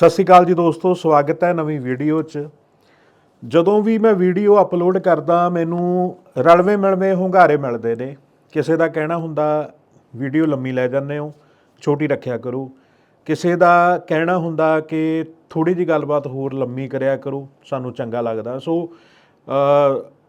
ਸਤਿ ਸ਼੍ਰੀ ਅਕਾਲ ਜੀ ਦੋਸਤੋ, ਸਵਾਗਤ ਹੈ ਨਵੀਂ ਵੀਡੀਓ 'ਚ। ਜਦੋਂ ਵੀ ਮੈਂ ਵੀਡੀਓ ਅਪਲੋਡ ਕਰਦਾ, ਮੈਨੂੰ ਰਲਵੇਂ ਮਿਲਵੇਂ ਹੁੰਗਾਰੇ ਮਿਲਦੇ ਨੇ। ਕਿਸੇ ਦਾ ਕਹਿਣਾ ਹੁੰਦਾ, ਵੀਡੀਓ ਲੰਮੀ ਲੈ ਜਾਂਦੇ ਹੋ, ਛੋਟੀ ਰੱਖਿਆ ਕਰੋ। ਕਿਸੇ ਦਾ ਕਹਿਣਾ ਹੁੰਦਾ ਕਿ ਥੋੜੀ ਜੀ ਗੱਲਬਾਤ ਹੋਰ ਲੰਮੀ ਕਰਿਆ ਕਰੋ, ਸਾਨੂੰ ਚੰਗਾ ਲੱਗਦਾ। ਸੋ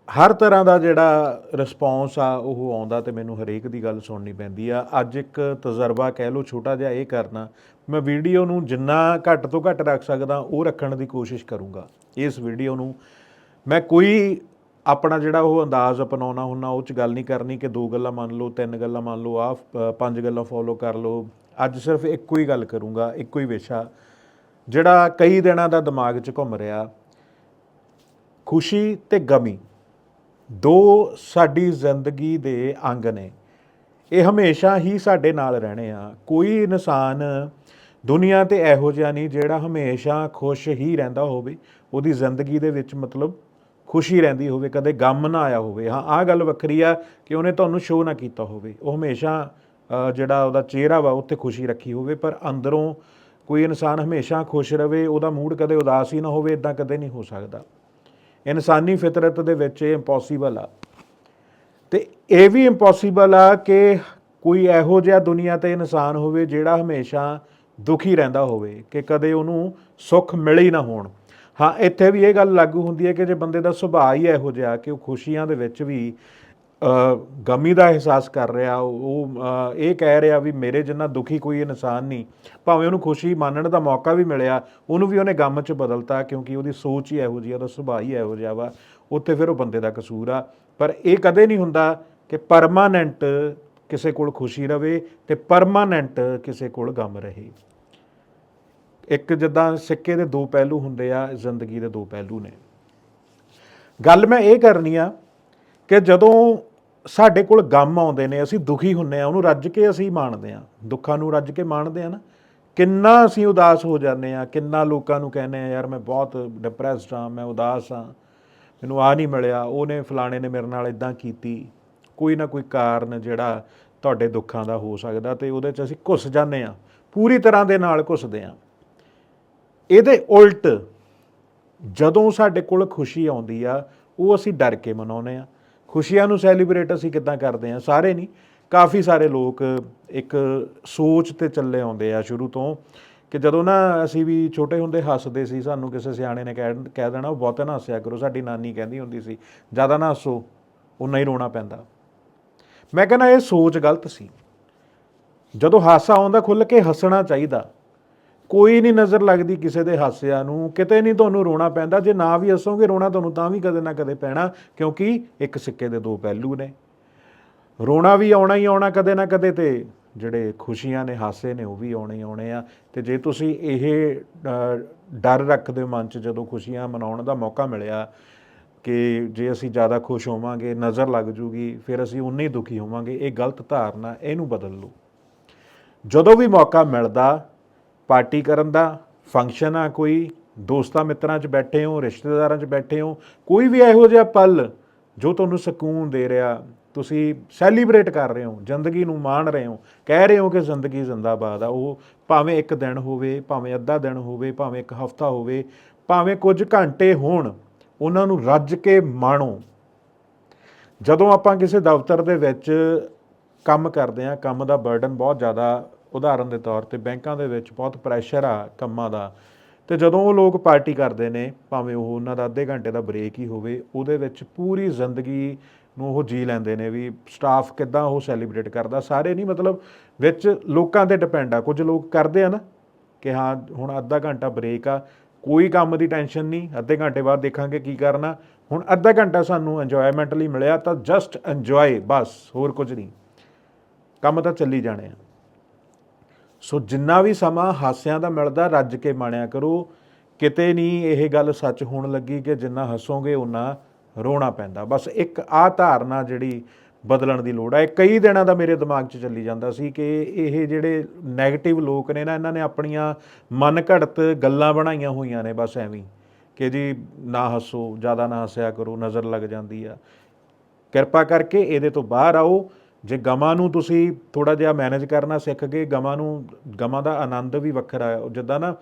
ਹਰ ਤਰ੍ਹਾਂ ਦਾ ਜਿਹੜਾ ਰਿਸਪੌਂਸ ਆ, ਉਹ ਆਉਂਦਾ ਤੇ ਮੈਨੂੰ ਹਰੇਕ ਦੀ ਗੱਲ ਸੁਣਨੀ ਪੈਂਦੀ ਆ। ਅੱਜ ਇੱਕ ਤਜਰਬਾ ਕਹਿ ਲਓ, ਛੋਟਾ ਜਿਹਾ ਇਹ ਕਰਨਾ, ਮੈਂ ਵੀਡੀਓ ਨੂੰ ਜਿੰਨਾ ਘੱਟ ਤੋਂ ਘੱਟ ਰੱਖ ਸਕਦਾ, ਉਹ ਰੱਖਣ ਦੀ ਕੋਸ਼ਿਸ਼ ਕਰੂੰਗਾ। ਇਸ ਵੀਡੀਓ ਨੂੰ ਮੈਂ ਕੋਈ ਆਪਣਾ ਜਿਹੜਾ ਉਹ ਅੰਦਾਜ਼ ਅਪਣਾਉਣਾ ਹੁੰਦਾ, ਉਹ ਚ ਗੱਲ ਨਹੀਂ ਕਰਨੀ ਕਿ ਦੋ ਗੱਲਾਂ ਮੰਨ ਲਓ, ਤਿੰਨ ਗੱਲਾਂ ਮੰਨ ਲਓ ਆ ਪੰਜ ਗੱਲਾਂ ਫੋਲੋ ਕਰ ਲਓ। ਅੱਜ ਸਿਰਫ ਇੱਕੋ ਹੀ ਗੱਲ ਕਰੂੰਗਾ, ਇੱਕੋ ਹੀ ਵਿਸ਼ਾ। ਜਿਹੜਾ ਕਈ ਦਿਨਾਂ ਦਾ ਦਿਮਾਗ 'ਚ ਘੁੰਮ ਰਿਹਾ, ਖੁਸ਼ੀ ਤੇ ਗਮੀ। ਦੋ ਸਾਡੀ ਜ਼ਿੰਦਗੀ ਦੇ ਅੰਗ ਨੇ। ਇਹ ਹਮੇਸ਼ਾ ਹੀ ਸਾਡੇ ਨਾਲ ਰਹਿਣੇ ਆ। ਕੋਈ ਇਨਸਾਨ ਦੁਨੀਆ ਤੇ ਇਹੋ ਜਿਹਾ ਨਹੀਂ ਜਿਹੜਾ ਹਮੇਸ਼ਾ ਖੁਸ਼ ਹੀ ਰਹਿੰਦਾ ਹੋਵੇ। ਉਹਦੀ ਜ਼ਿੰਦਗੀ ਦੇ ਵਿੱਚ ਮਤਲਬ ਖੁਸ਼ੀ ਰਹਿੰਦੀ ਹੋਵੇ, ਕਦੇ ਗਮ ਨਾ ਆਇਆ ਹੋਵੇ। ਹਾਂ, ਆਹ ਗੱਲ ਵੱਖਰੀ ਆ ਕਿ ਉਹਨੇ ਤੁਹਾਨੂੰ ਸ਼ੋਅ ਨਾ ਕੀਤਾ ਹੋਵੇ। ਉਹ ਹਮੇਸ਼ਾ ਜਿਹੜਾ ਉਹਦਾ ਚਿਹਰਾ ਵਾ ਉੱਤੇ ਖੁਸ਼ੀ ਰੱਖੀ ਹੋਵੇ। ਪਰ ਅੰਦਰੋਂ ਕੋਈ ਇਨਸਾਨ ਹਮੇਸ਼ਾ ਖੁਸ਼ ਰਵੇ, ਉਹਦਾ ਮੂਡ ਕਦੇ ਉਦਾਸ ਹੀ ਨਾ ਹੋਵੇ ਇਦਾਂ ਕਦੇ ਨਹੀਂ ਹੋ ਸਕਦਾ। ਇਨਸਾਨੀ ਫਿਤਰਤ ਦੇ ਵਿੱਚ ਇਹ ਇੰਪੋਸੀਬਲ ਆ। ਤੇ ਇਹ ਵੀ ਇੰਪੋਸੀਬਲ ਆ ਕਿ ਕੋਈ ਇਹੋ ਜਿਹਾ ਦੁਨੀਆ ਤੇ ਇਨਸਾਨ ਹੋਵੇ ਜਿਹੜਾ ਹਮੇਸ਼ਾ ਦੁਖੀ ਰਹਿੰਦਾ ਹੋਵੇ, ਕਿ ਕਦੇ ਉਹਨੂੰ ਸੁੱਖ ਮਿਲੇ ਹੀ ਨਾ ਹੋਣ। ਹਾਂ, ਇੱਥੇ ਵੀ ਇਹ ਗੱਲ ਲਾਗੂ ਹੁੰਦੀ ਹੈ ਕਿ ਜੇ ਬੰਦੇ ਦਾ ਸੁਭਾਅ ਹੀ ਇਹੋ ਜਿਹਾ ਕਿ ਉਹ ਖੁਸ਼ੀਆਂ ਦੇ ਵਿੱਚ ਵੀ ਗਮੀ ਦਾ ਅਹਿਸਾਸ ਕਰ ਰਿਹਾ, ਉਹ ਇਹ ਕਹਿ ਰਿਹਾ ਵੀ ਮੇਰੇ ਜਿੰਨਾ ਦੁਖੀ ਕੋਈ ਇਨਸਾਨ ਨਹੀਂ, ਭਾਵੇਂ ਉਹਨੂੰ ਖੁਸ਼ੀ ਮਾਨਣ ਦਾ ਮੌਕਾ ਵੀ ਮਿਲਿਆ, ਉਹਨੂੰ ਵੀ ਉਹਨੇ ਗਮ 'ਚ ਬਦਲਤਾ ਕਿਉਂਕਿ ਉਹਦੀ ਸੋਚ ਹੀ ਇਹੋ ਜਿਹੀ ਆ, ਉਹਦਾ ਸੁਭਾਅ ਹੀ ਇਹੋ ਜਿਹਾ ਵਾ, ਉੱਥੇ ਫਿਰ ਉਹ ਬੰਦੇ ਦਾ ਕਸੂਰ ਆ। ਪਰ ਇਹ ਕਦੇ ਨਹੀਂ ਹੁੰਦਾ ਕਿ ਪਰਮਾਨੈਂਟ ਕਿਸੇ ਕੋਲ ਖੁਸ਼ੀ ਰਵੇ ਤੇ ਪਰਮਾਨੈਂਟ ਕਿਸੇ ਕੋਲ ਗਮ ਰਹੇ। ਇੱਕ ਜਿੱਦਾਂ ਸਿੱਕੇ ਦੇ ਦੋ ਪਹਿਲੂ ਹੁੰਦੇ ਆ, ਜ਼ਿੰਦਗੀ ਦੇ ਦੋ ਪਹਿਲੂ ਨੇ। ਗੱਲ ਮੈਂ ਇਹ ਕਰਨੀ ਆ ਕਿ ਜਦੋਂ ਸਾਡੇ ਕੋਲ ਗਮ ਆਉਂਦੇ ਨੇ, ਅਸੀਂ ਦੁਖੀ ਹੁੰਨੇ ਆ ਉਹਨੂੰ ਰੱਜ ਕੇ ਅਸੀਂ ਮਾਣਦੇ ਆ ਦੁੱਖਾਂ ਨੂੰ ਰੱਜ ਕੇ ਮਾਣਦੇ ਆ ਨਾ। ਕਿੰਨਾ ਅਸੀਂ ਉਦਾਸ ਹੋ ਜਾਂਦੇ ਆ ਕਿੰਨਾ ਲੋਕਾਂ ਨੂੰ ਕਹਿੰਦੇ ਆ ਯਾਰ ਮੈਂ ਬਹੁਤ ਡਿਪਰੈਸਡ ਆ ਮੈਂ ਉਦਾਸ ਆ ਮੈਨੂੰ ਆ ਨਹੀਂ ਮਿਲਿਆ, ਉਹਨੇ ਫਲਾਣੇ ਨੇ ਮੇਰੇ ਨਾਲ ਇਦਾਂ ਕੀਤੀ। ਕੋਈ ਨਾ ਕੋਈ ਕਾਰਨ ਜਿਹੜਾ ਤੁਹਾਡੇ ਦੁੱਖਾਂ ਦਾ ਹੋ ਸਕਦਾ ਤੇ ਉਹਦੇ 'ਚ ਅਸੀਂ ਘੁੱਸ ਜਾਂਦੇ ਆ ਪੂਰੀ ਤਰ੍ਹਾਂ ਦੇ ਨਾਲ ਘੁੱਸਦੇ ਆ ਇਹਦੇ ਉਲਟ ਜਦੋਂ ਸਾਡੇ ਕੋਲ ਖੁਸ਼ੀ ਆਉਂਦੀ ਆ, ਉਹ ਅਸੀਂ ਡਰ ਕੇ ਮਨਾਉਂਦੇ ਆ ਖੁਸ਼ੀਆਂ ਨੂੰ ਸੈਲੀਬ੍ਰੇਟ ਅਸੀਂ ਕਿੱਦਾਂ ਕਰਦੇ ਹਾਂ? ਸਾਰੇ ਨਹੀਂ, ਕਾਫੀ ਸਾਰੇ ਲੋਕ ਇੱਕ ਸੋਚ ਤੇ ਚੱਲੇ ਆਉਂਦੇ ਆ ਸ਼ੁਰੂ ਤੋਂ ਕਿ ਜਦੋਂ ਨਾ ਅਸੀਂ ਵੀ ਛੋਟੇ ਹੁੰਦੇ ਹੱਸਦੇ ਸੀ, ਸਾਨੂੰ ਕਿਸੇ ਸਿਆਣੇ ਨੇ ਕਹਿ ਕਹਿ ਦੇਣਾ, ਉਹ ਬਹੁਤਾ ਨਾ ਹੱਸਿਆ ਕਰੋ, ਸਾਡੀ ਨਾਨੀ ਕਹਿੰਦੀ ਹੁੰਦੀ ਸੀ, ਜ਼ਿਆਦਾ ਨਾ ਹੱਸੋ ਉਨਾ ਹੀ ਰੋਣਾ ਪੈਂਦਾ। ਮੈਂ ਕਹਿੰਦਾ, ਇਹ ਸੋਚ ਗਲਤ ਸੀ। ਜਦੋਂ ਹਾਸਾ ਆਉਂਦਾ ਖੁੱਲ ਕੇ ਹੱਸਣਾ ਚਾਹੀਦਾ। ਕੋਈ ਨਹੀਂ ਨਜ਼ਰ ਲੱਗਦੀ ਕਿਸੇ ਦੇ ਹਾਸਿਆਂ ਨੂੰ, ਕਿਤੇ ਨਹੀਂ ਤੁਹਾਨੂੰ ਰੋਣਾ ਪੈਂਦਾ, ਜੇ ਨਾ ਵੀ ਹੱਸੋਗੇ, ਰੋਣਾ ਤੁਹਾਨੂੰ ਤਾਂ ਵੀ ਕਦੇ ਨਾ ਕਦੇ ਪੈਣਾ, ਕਿਉਂਕਿ ਇੱਕ ਸਿੱਕੇ ਦੇ ਦੋ ਪਹਿਲੂ ਨੇ। ਰੋਣਾ ਵੀ ਆਉਣਾ ਹੀ ਆਉਣਾ ਕਦੇ ਨਾ ਕਦੇ ਤੇ ਜਿਹੜੇ ਖੁਸ਼ੀਆਂ ਨੇ, ਹਾਸੇ ਨੇ, ਉਹ ਵੀ ਆਉਣੇ ਹੀ ਆਉਣੇ ਆ। ਤੇ ਜੇ ਤੁਸੀਂ ਇਹ ਡਰ ਰੱਖਦੇ ਹੋ ਮਨ 'ਚ ਜਦੋਂ ਖੁਸ਼ੀਆਂ ਮਨਾਉਣ ਦਾ ਮੌਕਾ ਮਿਲਿਆ ਕਿ ਜੇ ਅਸੀਂ ਜ਼ਿਆਦਾ ਖੁਸ਼ ਹੋਵਾਂਗੇ, ਨਜ਼ਰ ਲੱਗ ਜੂਗੀ, ਫਿਰ ਅਸੀਂ ਉਨੇ ਹੀ ਦੁਖੀ ਹੋਵਾਂਗੇ, ਇਹ ਗਲਤ ਧਾਰਨਾ, ਇਹਨੂੰ ਬਦਲ ਲਓ। ਜਦੋਂ ਵੀ ਮੌਕਾ ਮਿਲਦਾ ਪਾਰਟੀ ਕਰਨ ਦਾ ਫੰਕਸ਼ਨ ਆ ਕੋਈ, ਦੋਸਤਾਂ ਮਿੱਤਰਾਂ 'ਚ ਬੈਠੇ ਹੋ, ਰਿਸ਼ਤੇਦਾਰਾਂ 'ਚ ਬੈਠੇ ਹੋ, ਕੋਈ ਵੀ ਇਹੋ ਜਿਹਾ ਪਲ ਜੋ ਤੁਹਾਨੂੰ ਸਕੂਨ ਦੇ ਰਿਹਾ, ਤੁਸੀਂ ਸੈਲੀਬ੍ਰੇਟ ਕਰ ਰਹੇ ਹੋ, ਜ਼ਿੰਦਗੀ ਨੂੰ ਮਾਣ ਰਹੇ ਹੋ, ਕਹਿ ਰਹੇ ਹੋ ਕਿ ਜ਼ਿੰਦਗੀ ਜ਼ਿੰਦਾਬਾਦ ਆ, ਉਹ ਭਾਵੇਂ ਇੱਕ ਦਿਨ ਹੋਵੇ, ਭਾਵੇਂ ਅੱਧਾ ਦਿਨ ਹੋਵੇ, ਭਾਵੇਂ ਇੱਕ ਹਫ਼ਤਾ ਹੋਵੇ, ਭਾਵੇਂ ਕੁਝ ਘੰਟੇ ਹੋਣ, ਉਹਨਾਂ ਨੂੰ ਰੱਜ ਕੇ ਮਾਣੋ। ਜਦੋਂ ਆਪਾਂ ਕਿਸੇ ਦਫ਼ਤਰ ਦੇ ਵਿੱਚ ਕੰਮ ਕਰਦੇ ਆ ਕੰਮ ਦਾ ਬਰਡਨ ਬਹੁਤ ਜ਼ਿਆਦਾ ਉਦਾਹਰਨ ਦੇ ਤੌਰ ਤੇ ਬੈਂਕਾਂ ਦੇ ਵਿੱਚ ਬਹੁਤ ਪ੍ਰੈਸ਼ਰ ਆ ਕੰਮਾਂ ਦਾ। ਤੇ ਜਦੋਂ ਉਹ ਲੋਕ ਪਾਰਟੀ ਕਰਦੇ ਨੇ, ਭਾਵੇਂ ਉਹ ਉਹਨਾਂ ਦਾ ਅੱਧੇ ਘੰਟੇ ਦਾ ਬ੍ਰੇਕ ਹੀ ਹੋਵੇ, ਉਹਦੇ ਵਿੱਚ ਪੂਰੀ ਜ਼ਿੰਦਗੀ ਨੂੰ ਉਹ ਜੀ ਲੈਂਦੇ ਨੇ ਵੀ ਸਟਾਫ ਕਿੱਦਾਂ ਉਹ ਸੈਲੀਬ੍ਰੇਟ ਕਰਦਾ। ਸਾਰੇ ਨਹੀਂ, ਮਤਲਬ ਵਿੱਚ ਲੋਕਾਂ ਤੇ ਡਿਪੈਂਡ ਆ। ਕੁਝ ਲੋਕ ਕਰਦੇ ਆ ਨਾ ਕਿ ਹਾਂ, ਹੁਣ ਅੱਧਾ ਘੰਟਾ ਬ੍ਰੇਕ ਆ, ਕੋਈ ਕੰਮ ਦੀ ਟੈਨਸ਼ਨ ਨਹੀਂ, ਅੱਧੇ ਘੰਟੇ ਬਾਅਦ ਦੇਖਾਂਗੇ ਕੀ ਕਰਨਾ। ਹੁਣ ਅੱਧਾ ਘੰਟਾ ਸਾਨੂੰ ਇੰਜੋਇਮੈਂਟ ਲਈ ਮਿਲਿਆ ਤਾਂ ਜਸਟ ਇੰਜੋਏ ਬਸ, ਹੋਰ ਕੁਝ ਨਹੀਂ। ਕੰਮ ਤਾਂ ਚੱਲੀ ਜਾਣੇ ਆ। ਸੋ ਜਿੰਨਾ ਵੀ ਸਮਾਂ ਹਾਸਿਆਂ ਦਾ ਮਿਲਦਾ, ਰੱਜ ਕੇ ਮਾਣਿਆ ਕਰੋ। ਕਿਤੇ ਨਹੀਂ ਇਹ ਗੱਲ ਸੱਚ ਹੋਣ ਲੱਗੀ ਕਿ ਜਿੰਨਾ ਹੱਸੋਗੇ ਉਨਾ ਰੋਣਾ ਪੈਂਦਾ। ਬਸ ਇੱਕ ਆ ਧਾਰਨਾ ਜਿਹੜੀ ਬਦਲਣ ਦੀ ਲੋੜ ਹੈ ਇਹ ਕਈ ਦਿਨਾਂ ਦਾ ਮੇਰੇ ਦਿਮਾਗ 'ਚ ਚੱਲੀ ਜਾਂਦਾ ਸੀ ਕਿ ਇਹ ਜਿਹੜੇ 네ਗੇਟਿਵ ਲੋਕ ਨੇ ਨਾ, ਇਹਨਾਂ ਨੇ ਆਪਣੀਆਂ ਮਨ ਘੜਤ ਗੱਲਾਂ ਬਣਾਈਆਂ ਹੋਈਆਂ ਨੇ, ਬਸ ਐਵੇਂ ਕਿ ਜੀ ਨਾ ਹੱਸੋ, ਜ਼ਿਆਦਾ ਨਾ ਹੱਸਿਆ ਕਰੋ, ਨਜ਼ਰ ਲੱਗ ਜਾਂਦੀ ਆ। ਕਿਰਪਾ ਕਰਕੇ ਇਹਦੇ ਤੋਂ ਬਾਹਰ ਆਓ। ਜੇ ਗਮਾਂ ਨੂੰ ਤੁਸੀਂ ਥੋੜਾ ਜਿਹਾ ਮੈਨੇਜ ਕਰਨਾ ਸਿੱਖ ਗਏ, ਗਮਾਂ ਨੂੰ, ਗਮਾਂ ਦਾ ਆਨੰਦ ਵੀ ਵੱਖਰਾ ਹੈ। ਉਹ ਜਿੱਦਾਂ ਨਾ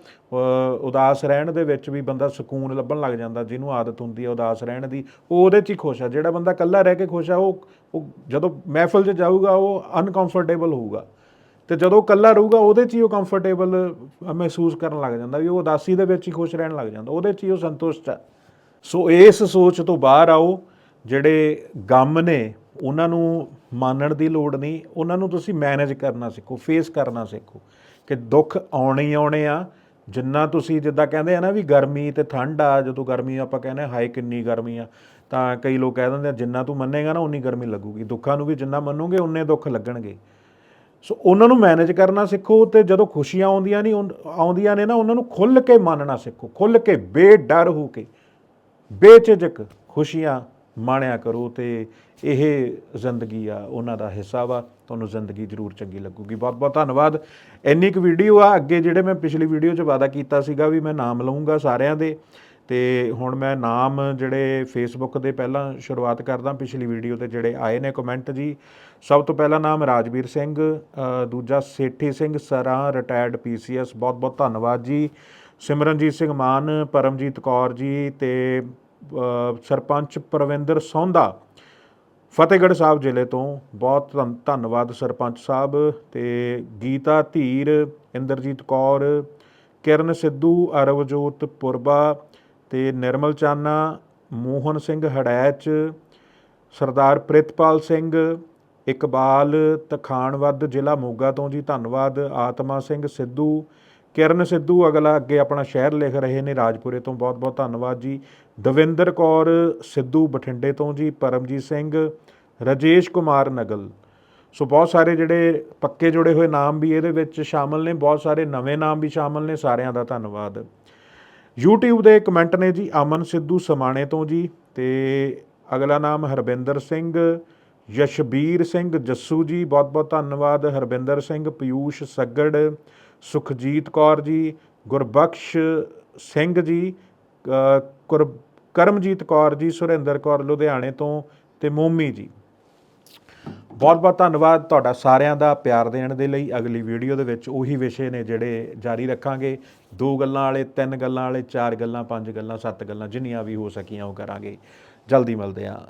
ਉਦਾਸ ਰਹਿਣ ਦੇ ਵਿੱਚ ਵੀ ਬੰਦਾ ਸਕੂਨ ਲੱਭਣ ਲੱਗ ਜਾਂਦਾ, ਜਿਹਨੂੰ ਆਦਤ ਹੁੰਦੀ ਹੈ ਉਦਾਸ ਰਹਿਣ ਦੀ, ਉਹ ਉਹਦੇ 'ਚ ਹੀ ਖੁਸ਼ ਆ। ਜਿਹੜਾ ਬੰਦਾ ਇਕੱਲਾ ਰਹਿ ਕੇ ਖੁਸ਼ ਆ, ਉਹ ਉਹ ਜਦੋਂ ਮਹਿਫਲ 'ਚ ਜਾਊਗਾ, ਉਹ ਅਨਕੰਫਰਟੇਬਲ ਹੋਊਗਾ। ਤੇ ਜਦੋਂ ਇਕੱਲਾ ਰਹੂਗਾ, ਉਹਦੇ 'ਚ ਹੀ ਉਹ ਕੰਫਰਟੇਬਲ ਮਹਿਸੂਸ ਕਰਨ ਲੱਗ ਜਾਂਦਾ ਵੀ ਉਹ ਉਦਾਸੀ ਦੇ ਵਿੱਚ ਹੀ ਖੁਸ਼ ਰਹਿਣ ਲੱਗ ਜਾਂਦਾ, ਉਹਦੇ 'ਚ ਹੀ ਉਹ ਸੰਤੁਸ਼ਟ ਹੈ ਸੋ ਇਸ ਸੋਚ ਤੋਂ ਬਾਹਰ ਆਓ, ਜਿਹੜੇ ਗਮ ਨੇ ਉਹਨਾਂ ਨੂੰ ਮੰਨਣ ਦੀ ਲੋੜ ਨਹੀਂ, ਉਹਨਾਂ ਨੂੰ ਤੁਸੀਂ ਮੈਨੇਜ ਕਰਨਾ ਸਿੱਖੋ ਫੇਸ ਕਰਨਾ ਸਿੱਖੋ ਕਿ ਦੁੱਖ ਆਉਣੇ ਹੀ ਆਉਣੇ ਆ, ਜਿੰਨਾ ਤੁਸੀਂ ਜਿੱਦਾਂ ਕਹਿੰਦੇ ਆ ਨਾ ਵੀ ਗਰਮੀ ਤੇ ਠੰਡ ਆ, ਜਦੋਂ ਗਰਮੀ ਆਪਾਂ ਕਹਿੰਦੇ ਆ ਹਾਏ ਕਿੰਨੀ ਗਰਮੀ ਆ, ਤਾਂ ਕਈ ਲੋਕ ਕਹਿ ਦਿੰਦੇ ਆ ਜਿੰਨਾ ਤੂੰ ਮੰਨੇਗਾ ਨਾ ਉਨੀ ਗਰਮੀ ਲੱਗੂਗੀ, ਦੁੱਖਾਂ ਨੂੰ ਵੀ ਜਿੰਨਾ ਮੰਨੋਗੇ ਉਨੇ ਦੁੱਖ ਲੱਗਣਗੇ। ਸੋ ਉਹਨਾਂ ਨੂੰ ਮੈਨੇਜ ਕਰਨਾ ਸਿੱਖੋ ਤੇ ਜਦੋਂ ਖੁਸ਼ੀਆਂ ਆਉਂਦੀਆਂ ਨਹੀਂ, ਉਨ- ਆਉਂਦੀਆਂ ਨੇ ਨਾ, ਉਹਨਾਂ ਨੂੰ ਖੁੱਲ੍ਹ ਕੇ ਮੰਨਣਾ ਸਿੱਖੋ, ਖੁੱਲ੍ਹ ਕੇ ਬੇਡਰ ਹੋ ਕੇ ਬੇਚਿਜਕ ਖੁਸ਼ੀਆਂ ਮਾਣਿਆ ਕਰੋ ਤੇ ਇਹ ਜ਼ਿੰਦਗੀ ਆ, ਉਹਨਾਂ ਦਾ ਹਿੱਸਾ ਵਾ, ਤੁਹਾਨੂੰ ਜ਼ਿੰਦਗੀ ਜ਼ਰੂਰ ਚੰਗੀ ਲੱਗੂਗੀ। ਬਹੁਤ ਬਹੁਤ ਧੰਨਵਾਦ। ਇੰਨੀ ਕੁ ਵੀਡੀਓ ਆ, ਅੱਗੇ ਜਿਹੜੇ ਮੈਂ ਪਿਛਲੀ ਵੀਡੀਓ 'ਚ ਵਾਅਦਾ ਕੀਤਾ ਸੀਗਾ ਵੀ ਮੈਂ ਨਾਮ ਲਵਾਂਗਾ ਸਾਰਿਆਂ ਦੇ, ਤੇ ਹੁਣ ਮੈਂ ਨਾਮ ਜਿਹੜੇ ਫੇਸਬੁੱਕ ਦੇ ਪਹਿਲਾਂ ਸ਼ੁਰੂਆਤ ਕਰਦਾ, ਪਿਛਲੀ ਵੀਡੀਓ ਤੇ ਜਿਹੜੇ ਆਏ ਨੇ ਕਮੈਂਟ ਜੀ, ਸਭ ਤੋਂ ਪਹਿਲਾ ਨਾਮ ਰਾਜਵੀਰ ਸਿੰਘ ਦੂਜਾ ਸੇਠੀ ਸਿੰਘ ਸਰਾਂ ਰਿਟਾਇਰਡ ਪੀਸੀਐਸ ਬਹੁਤ ਬਹੁਤ ਧੰਨਵਾਦ ਜੀ। ਸਿਮਰਨਜੀਤ ਸਿੰਘ ਮਾਨ, ਪਰਮਜੀਤ ਕੌਰ ਜੀ ਤੇ ਸਰਪੰਚ ਪ੍ਰਵਿੰਦਰ ਸੌਂਦਾ। ਫਤਿਹਗੜ੍ਹ ਸਾਹਿਬ ਜ਼ਿਲ੍ਹੇ ਤੋਂ ਬਹੁਤ ਧੰਨ- ਧੰਨਵਾਦ ਸਰਪੰਚ ਸਾਹਿਬ ਤੇ ਗੀਤਾ ਧੀਰ, ਇੰਦਰਜੀਤ ਕੌਰ, ਕਿਰਨ ਸਿੱਧੂ, ਅਰਵਜੋਤ ਪੁਰਬਾ ਤੇ ਨਿਰਮਲ ਚਾਨਾ, ਮੋਹਨ ਸਿੰਘ ਹੜੈਚ, ਸਰਦਾਰ ਪ੍ਰਿਤਪਾਲ ਸਿੰਘ, ਇਕਬਾਲ ਤਖਾਣਵੱਧ ਜ਼ਿਲ੍ਹਾ ਮੋਗਾ ਤੋਂ ਜੀ ਧੰਨਵਾਦ, ਆਤਮਾ ਸਿੰਘ ਸਿੱਧੂ ਕਿਰਨ ਸਿੱਧੂ, ਅਗਲਾ ਅੱਗੇ ਆਪਣਾ ਸ਼ਹਿਰ ਲਿਖ ਰਹੇ ਨੇ ਰਾਜਪੁਰੇ ਤੋਂ। ਬਹੁਤ ਬਹੁਤ ਧੰਨਵਾਦ ਜੀ। ਦਵਿੰਦਰ ਕੌਰ ਸਿੱਧੂ ਬਠਿੰਡੇ ਤੋਂ ਜੀ, ਪਰਮਜੀਤ ਸਿੰਘ, ਰਜੇਸ਼ ਕੁਮਾਰ ਨਗਲ। ਸੋ ਬਹੁਤ ਸਾਰੇ ਜਿਹੜੇ ਪੱਕੇ ਜੁੜੇ ਹੋਏ ਨਾਮ ਵੀ ਇਹਦੇ ਵਿੱਚ ਸ਼ਾਮਲ ਨੇ। ਬਹੁਤ ਸਾਰੇ ਨਵੇਂ ਨਾਮ ਵੀ ਸ਼ਾਮਲ ਨੇ। ਸਾਰਿਆਂ ਦਾ ਧੰਨਵਾਦ। YouTube ਦੇ ਕਮੈਂਟ ਨੇ ਜੀ, ਅਮਨ ਸਿੱਧੂ ਸਮਾਣੇ ਤੋਂ ਜੀ ਤੇ ਅਗਲਾ ਨਾਮ ਹਰਬਿੰਦਰ ਸਿੰਘ, ਯਸ਼ਬੀਰ ਸਿੰਘ ਜੱਸੂ ਜੀ। ਬਹੁਤ ਬਹੁਤ ਧੰਨਵਾਦ। ਹਰਬਿੰਦਰ ਸਿੰਘ, ਪਿਊਸ਼ ਸੱਗੜ ਸੁਖਜੀਤ ਕੌਰ ਜੀ, ਗੁਰਬਖਸ਼ ਸਿੰਘ ਜੀ ਕਰਮਜੀਤ ਕੌਰ ਜੀ, ਸੁਰਿੰਦਰ ਕੌਰ ਲੁਧਿਆਣੇ ਤੋਂ ਤੇ ਮੋਮੀ ਜੀ। ਬਹੁਤ ਬਹੁਤ ਧੰਨਵਾਦ ਤੁਹਾਡਾ ਸਾਰਿਆਂ ਦਾ ਪਿਆਰ ਦੇਣ ਦੇ ਲਈ। ਅਗਲੀ ਵੀਡੀਓ ਦੇ ਵਿੱਚ ਉਹੀ ਵਿਸ਼ੇ ਨੇ ਜਿਹੜੇ ਜਾਰੀ ਰੱਖਾਂਗੇ। ਦੋ ਗੱਲਾਂ ਵਾਲੇ, ਤਿੰਨ ਗੱਲਾਂ ਵਾਲੇ, ਚਾਰ ਗੱਲਾਂ, ਪੰਜ ਗੱਲਾਂ, ਸੱਤ ਗੱਲਾਂ, ਜਿੰਨੀਆਂ ਵੀ ਹੋ ਸਕੀਆਂ ਉਹ ਕਰਾਂਗੇ। ਜਲਦੀ ਮਿਲਦੇ ਹਾਂ।